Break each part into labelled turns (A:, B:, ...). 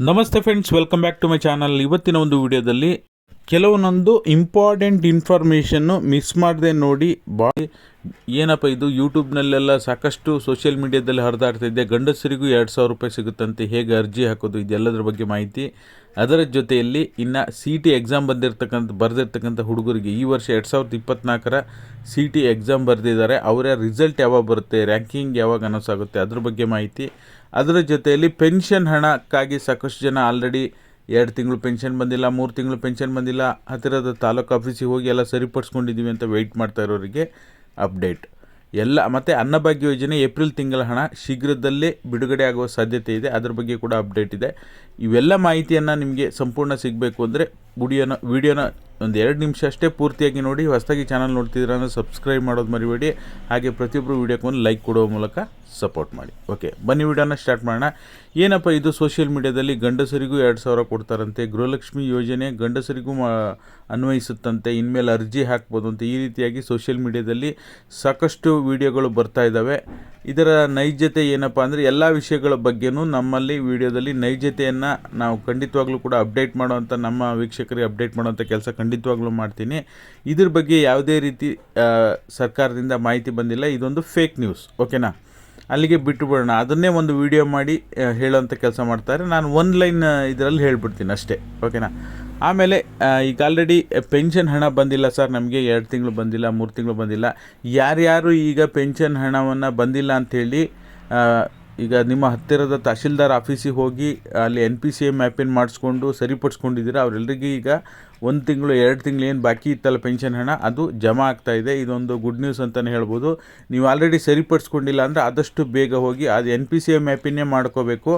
A: ನಮಸ್ತೆ friends welcome back to my channel ಇವತ್ತಿನ ಒಂದು ವಿಡಿಯೋದಲ್ಲಿ ಕೆಲವೊಂದೊಂದು ಇಂಪಾರ್ಟೆಂಟ್ ಇನ್ಫಾರ್ಮೇಷನ್ನು ಮಿಸ್ ಮಾಡದೆ ನೋಡಿ, ಬಾ ಏನಪ್ಪ ಇದು ಯೂಟ್ಯೂಬ್ನಲ್ಲೆಲ್ಲ ಸಾಕಷ್ಟು ಸೋಷಿಯಲ್ ಮೀಡಿಯಾದಲ್ಲಿ ಹರಿದಾಡ್ತಿದ್ದೆ ಗಂಡಸರಿಗೂ ಎರಡು ಸಾವಿರ ರೂಪಾಯಿ ಸಿಗುತ್ತಂತೆ, ಹೇಗೆ ಅರ್ಜಿ ಹಾಕೋದು, ಇದೆಲ್ಲದರ ಬಗ್ಗೆ ಮಾಹಿತಿ. ಅದರ ಜೊತೆಯಲ್ಲಿ ಇನ್ನು ಸಿ ಟಿ ಎಕ್ಸಾಮ್ ಬಂದಿರತಕ್ಕಂಥ ಬರೆದಿರ್ತಕ್ಕಂಥ ಹುಡುಗರಿಗೆ ಈ ವರ್ಷ ಎರಡು ಸಾವಿರದ ಇಪ್ಪತ್ತ್ನಾಲ್ಕರ ಸಿ ಟಿ ಎಕ್ಸಾಮ್ ಬರೆದಿದ್ದಾರೆ. ಅವರ ರಿಸಲ್ಟ್ ಯಾವಾಗ ಬರುತ್ತೆ ರ್ಯಾಂಕಿಂಗ್ ಯಾವಾಗ ಅನೌನ್ಸ್ ಆಗುತ್ತೆ, ಅದ್ರ ಬಗ್ಗೆ ಮಾಹಿತಿ. ಅದರ ಜೊತೆಯಲ್ಲಿ ಪೆನ್ಷನ್ ಹಣಕ್ಕಾಗಿ ಸಾಕಷ್ಟು ಜನ ಆಲ್ರೆಡಿ ಎರಡು ತಿಂಗಳು ಪೆನ್ಷನ್ ಬಂದಿಲ್ಲ, ಮೂರು ತಿಂಗಳು ಪೆನ್ಷನ್ ಬಂದಿಲ್ಲ, ಹತ್ತಿರದ ತಾಲೂಕು ಆಫೀಸಿಗೆ ಹೋಗಿ ಎಲ್ಲ ಸರಿಪಡಿಸ್ಕೊಂಡಿದ್ದೀವಿ ಅಂತ ವೆಯ್ಟ್ ಮಾಡ್ತಾ ಇರೋರಿಗೆ ಅಪ್ಡೇಟ್ ಎಲ್ಲ ಮತ್ತು ಅನ್ನಭಾಗ್ಯ ಯೋಜನೆ ಏಪ್ರಿಲ್ ತಿಂಗಳ ಹಣ ಶೀಘ್ರದಲ್ಲೇ ಬಿಡುಗಡೆ ಆಗುವ ಸಾಧ್ಯತೆ ಇದೆ. ಅದರ ಬಗ್ಗೆ ಕೂಡ ಅಪ್ಡೇಟ್ ಇದೆ. ಇವೆಲ್ಲ ಮಾಹಿತಿಯನ್ನು ನಿಮಗೆ ಸಂಪೂರ್ಣ ಸಿಗಬೇಕು ಅಂದರೆ ವಿಡಿಯೋನ ವಿಡಿಯೋನ ಒಂದು ಎರಡು ನಿಮಿಷ ಅಷ್ಟೇ ಪೂರ್ತಿಯಾಗಿ ನೋಡಿ, ಹೊಸದಾಗಿ ಚಾನಲ್ ನೋಡ್ತಿದ್ದೀರ ಅಂದರೆ ಸಬ್ಸ್ಕ್ರೈಬ್ ಮಾಡೋದು ಮರಿಬೇಡಿ. ಹಾಗೆ ಪ್ರತಿಯೊಬ್ಬರು ವೀಡಿಯೋಕ್ಕೆ ಒಂದು ಲೈಕ್ ಕೊಡುವ ಮೂಲಕ ಸಪೋರ್ಟ್ ಮಾಡಿ. ಓಕೆ ಬನ್ನಿ ವಿಡಿಯೋನ ಸ್ಟಾರ್ಟ್ ಮಾಡೋಣ. ಏನಪ್ಪ ಇದು ಸೋಷಿಯಲ್ ಮೀಡಿಯಾದಲ್ಲಿ ಗಂಡಸರಿಗೂ ಎರಡು ಸಾವಿರ ಕೊಡ್ತಾರಂತೆ. ಗೃಹಲಕ್ಷ್ಮಿ ಯೋಜನೆ ಗಂಡಸರಿಗೂ ಅನ್ವಯಿಸುತ್ತಂತೆ. ಇನ್ಮೇಲೆ ಅರ್ಜಿ ಹಾಕ್ಬೋದು ಅಂತ ಈ ರೀತಿಯಾಗಿ ಸೋಷಿಯಲ್ ಮೀಡಿಯಾದಲ್ಲಿ ಸಾಕಷ್ಟು ವೀಡಿಯೋಗಳು ಬರ್ತಾ ಇದ್ದಾವೆ. ಇದರ ನೈಜತೆ ಏನಪ್ಪ ಅಂದರೆ ಎಲ್ಲ ವಿಷಯಗಳ ಬಗ್ಗೆನೂ ನಮ್ಮಲ್ಲಿ ವಿಡಿಯೋದಲ್ಲಿ ನೈಜತೆಯನ್ನು ನಾವು ಖಂಡಿತವಾಗ್ಲೂ ಕೂಡ ಅಪ್ಡೇಟ್ ಮಾಡುವಂಥ ನಮ್ಮ ವೀಕ್ಷಕರಿಗೆ ಅಪ್ಡೇಟ್ ಮಾಡುವಂಥ ಕೆಲಸ ಖಂಡಿತವಾಗ್ಲೂ ಮಾಡ್ತೀನಿ. ಇದ್ರ ಬಗ್ಗೆ ಯಾವುದೇ ರೀತಿ ಸರ್ಕಾರದಿಂದ ಮಾಹಿತಿ ಬಂದಿಲ್ಲ. ಇದೊಂದು ಫೇಕ್ ನ್ಯೂಸ್ ಓಕೆನಾ ಅಲ್ಲಿಗೆ ಬಿಟ್ಟು ಬಿಡೋಣ. ಅದನ್ನೇ ಒಂದು ವಿಡಿಯೋ ಮಾಡಿ ಹೇಳೋವಂಥ ಕೆಲಸ ಮಾಡ್ತಾರೆ. ನಾನು ಒಂದು ಲೈನ್ ಇದರಲ್ಲಿ ಹೇಳ್ಬಿಡ್ತೀನಿ ಅಷ್ಟೇ ಓಕೆನಾ ಆಮೇಲೆ ಈಗ ಆಲ್ರೆಡಿ ಪೆನ್ಷನ್ ಹಣ ಬಂದಿಲ್ಲ ಸರ್ ನಮಗೆ ಎರಡು ತಿಂಗಳು ಬಂದಿಲ್ಲ, ಮೂರು ತಿಂಗಳು ಬಂದಿಲ್ಲ. ಯಾರ್ಯಾರು ಈಗ ಪೆನ್ಷನ್ ಹಣವನ್ನು ಬಂದಿಲ್ಲ ಅಂಥೇಳಿ ಈಗ ನಿಮ್ಮ ಹತ್ತಿರದ ತಹಶೀಲ್ದಾರ್ ಆಫೀಸಿಗೆ ಹೋಗಿ ಅಲ್ಲಿ N P C A mapping ಮಾಡಿಸ್ಕೊಂಡು ಸರಿಪಡಿಸ್ಕೊಂಡಿದ್ದೀರಾ? ಅವರೆಲ್ಲರಿಗೂ ಈಗ ಒಂದು ತಿಂಗಳು, ಎರಡು ತಿಂಗಳು ಏನು ಬಾಕಿ ಇತ್ತಲ್ಲ ಪೆನ್ಷನ್ ಹಣ? ಅದು ಜಮಾ ಆಗ್ತಾ ಇದೆ. ಇದೊಂದು ಗುಡ್ ನ್ಯೂಸ್ ಅಂತಲೇ ಹೇಳ್ಬೋದು. ನೀವು ಆಲ್ರೆಡಿ ಸರಿಪಡಿಸ್ಕೊಂಡಿಲ್ಲ ಅಂದರೆ ಆದಷ್ಟು ಬೇಗ ಹೋಗಿ ಅದು ಎನ್ ಪಿ ಸಿ ಎ ಮ್ಯಾಪಿನ್ನೇ ಮಾಡ್ಕೋಬೇಕು.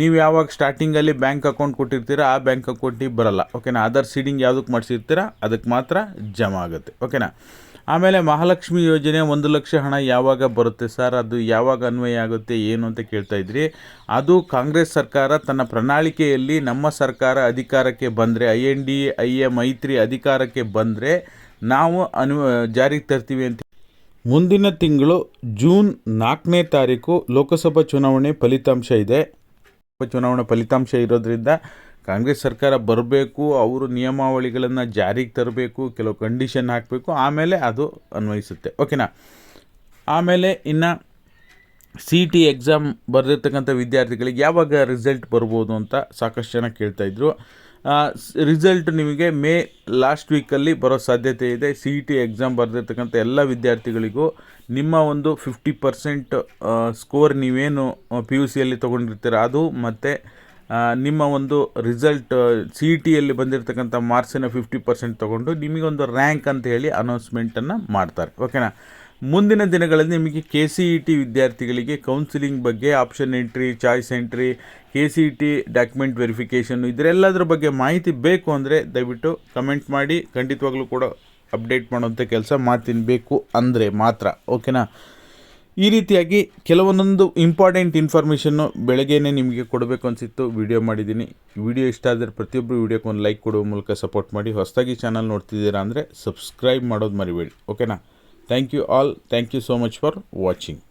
A: ನೀವು ಯಾವಾಗ ಸ್ಟಾರ್ಟಿಂಗಲ್ಲಿ ಬ್ಯಾಂಕ್ ಅಕೌಂಟ್ ಕೊಟ್ಟಿರ್ತೀರಾ, ಆ ಬ್ಯಾಂಕ್ ಅಕೌಂಟಿಗೆ ಬರಲ್ಲ. ಓಕೆನಾ ಆಧಾರ್ ಸೀಡಿಂಗ್ ಯಾವುದಕ್ಕೆ ಮಾಡಿಸಿರ್ತೀರಾ, ಅದಕ್ಕೆ ಮಾತ್ರ ಜಮಾ ಆಗುತ್ತೆ. ಓಕೆನಾ ಆಮೇಲೆ ಮಹಾಲಕ್ಷ್ಮಿ ಯೋಜನೆ ಒಂದು ಲಕ್ಷ ಹಣ ಯಾವಾಗ ಬರುತ್ತೆ ಸರ್? ಅದು ಯಾವಾಗ ಅನ್ವಯ ಆಗುತ್ತೆ, ಏನು ಅಂತ ಕೇಳ್ತಾ ಇದ್ರಿ. ಅದು ಕಾಂಗ್ರೆಸ್ ಸರ್ಕಾರ ತನ್ನ ಪ್ರಣಾಳಿಕೆಯಲ್ಲಿ ನಮ್ಮ ಸರ್ಕಾರ ಅಧಿಕಾರಕ್ಕೆ ಬಂದರೆ, I N D I A ಮೈತ್ರಿ ಅಧಿಕಾರಕ್ಕೆ ಬಂದರೆ ನಾವು ಅನು ಜಾರಿಗೆ ತರ್ತೀವಿ ಅಂತ. ಮುಂದಿನ ತಿಂಗಳು ಜೂನ್ ನಾಲ್ಕನೇ ತಾರೀಕು ಲೋಕಸಭಾ ಚುನಾವಣೆ ಫಲಿತಾಂಶ ಇದೆ. ಚುನಾವಣಾ ಫಲಿತಾಂಶ ಇರೋದ್ರಿಂದ ಕಾಂಗ್ರೆಸ್ ಸರ್ಕಾರ ಬರಬೇಕು, ಅವರು ನಿಯಮಾವಳಿಗಳನ್ನು ಜಾರಿಗೆ ತರಬೇಕು, ಕೆಲವು ಕಂಡೀಷನ್ ಹಾಕಬೇಕು, ಆಮೇಲೆ ಅದು ಅನ್ವಯಿಸುತ್ತೆ. ಓಕೆನಾ ಆಮೇಲೆ ಇನ್ನು ಸಿ ಟಿ ಎಕ್ಸಾಮ್ ಬರೆದಿರ್ತಕ್ಕಂಥ ವಿದ್ಯಾರ್ಥಿಗಳಿಗೆ ಯಾವಾಗ ರಿಸಲ್ಟ್ ಬರ್ಬೋದು ಅಂತ ಸಾಕಷ್ಟು ಜನ ಕೇಳ್ತಾಯಿದ್ರು ರಿಸಲ್ಟ್ ನಿಮಗೆ ಮೇ ಲಾಸ್ಟ್ ವೀಕಲ್ಲಿ ಬರೋ ಸಾಧ್ಯತೆ ಇದೆ. ಸಿ ಟಿ ಎಕ್ಸಾಮ್ ಬರೆದಿರ್ತಕ್ಕಂಥ ಎಲ್ಲ ವಿದ್ಯಾರ್ಥಿಗಳಿಗೂ ನಿಮ್ಮ ಒಂದು ಫಿಫ್ಟಿ ಪರ್ಸೆಂಟ್ ಸ್ಕೋರ್ ನೀವೇನು ಪಿ ಯು ಸಿಯಲ್ಲಿ ತೊಗೊಂಡಿರ್ತೀರ, ಅದು ಮತ್ತು ನಿಮ್ಮ ಒಂದು ರಿಸಲ್ಟ್ ಸಿ ಇ ಟಿಯಲ್ಲಿ ಬಂದಿರತಕ್ಕಂಥ ಮಾರ್ಕ್ಸಿನ ಫಿಫ್ಟಿ ಪರ್ಸೆಂಟ್ ತೊಗೊಂಡು ನಿಮಗೊಂದು ರ್ಯಾಂಕ್ ಅಂತ ಹೇಳಿ ಅನೌನ್ಸ್ಮೆಂಟನ್ನು ಮಾಡ್ತಾರೆ. ಓಕೆನಾ ಮುಂದಿನ ದಿನಗಳಲ್ಲಿ ನಿಮಗೆ ಕೆ ಸಿ ಇ ಟಿ ವಿದ್ಯಾರ್ಥಿಗಳಿಗೆ ಕೌನ್ಸಿಲಿಂಗ್ ಬಗ್ಗೆ option entry choice entry K C E T document verification ಇದರೆಲ್ಲದರ ಬಗ್ಗೆ ಮಾಹಿತಿ ಬೇಕು ಅಂದರೆ ದಯವಿಟ್ಟು ಕಮೆಂಟ್ ಮಾಡಿ. ಖಂಡಿತವಾಗ್ಲೂ ಕೂಡ ಅಪ್ಡೇಟ್ ಮಾಡುವಂಥ ಕೆಲಸ ಮಾಡ್ತೀನಿ ಬೇಕು ಅಂದರೆ ಮಾತ್ರ. ಓಕೆನಾ ಈ ರೀತಿಯಾಗಿ ಕೆಲವೊಂದೊಂದು ಇಂಪಾರ್ಟೆಂಟ್ ಇನ್ಫಾರ್ಮೇಷನ್ನು ಬೆಳಗ್ಗೆನೇ ನಿಮಗೆ ಕೊಡಬೇಕು ಅನಿಸಿತ್ತು. ವಿಡಿಯೋ ಮಾಡಿದ್ದೀನಿ. ವಿಡಿಯೋ ಇಷ್ಟ ಆದರೆ ಪ್ರತಿಯೊಬ್ಬರು ವಿಡಿಯೋಕ್ಕೆ ಒಂದು ಲೈಕ್ ಕೊಡುವ ಮೂಲಕ ಸಪೋರ್ಟ್ ಮಾಡಿ. ಹೊಸದಾಗಿ ಚಾನಲ್ ನೋಡ್ತಿದ್ದೀರಾ ಅಂದರೆ ಸಬ್ಸ್ಕ್ರೈಬ್ ಮಾಡೋದು ಮರಿಬೇಡಿ. ಓಕೆನಾ thank you all thank you so much for watching